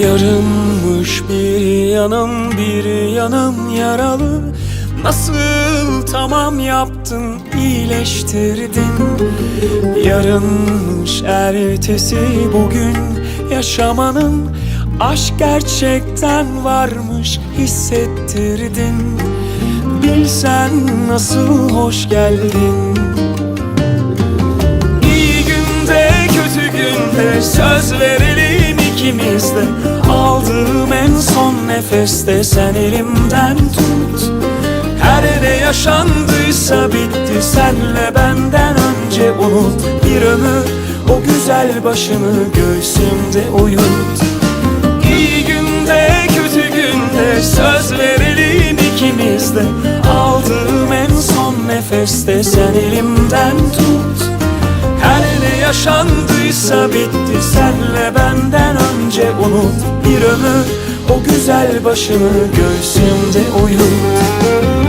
Yarınmış bir yanım bir yanım yaralı. Nasıl tamam yaptın iyileştirdin? Yarınmış ertesi bugün yaşamanın Aşk gerçekten varmış hissettirdin. Bilsen nasıl hoş geldin söz verelim ikimiz de. Aldığım en son nefeste sen elimden tut. Her ne yaşandıysa bitti senle benden önce unut. Bir ömür o güzel başını göğsümde uyut. İyi günde kötü günde söz verelim ikimiz de. Aldığım en son nefeste sen elimden tut senle benden önce unut Bir ömür. O güzel başını göğsümde uyut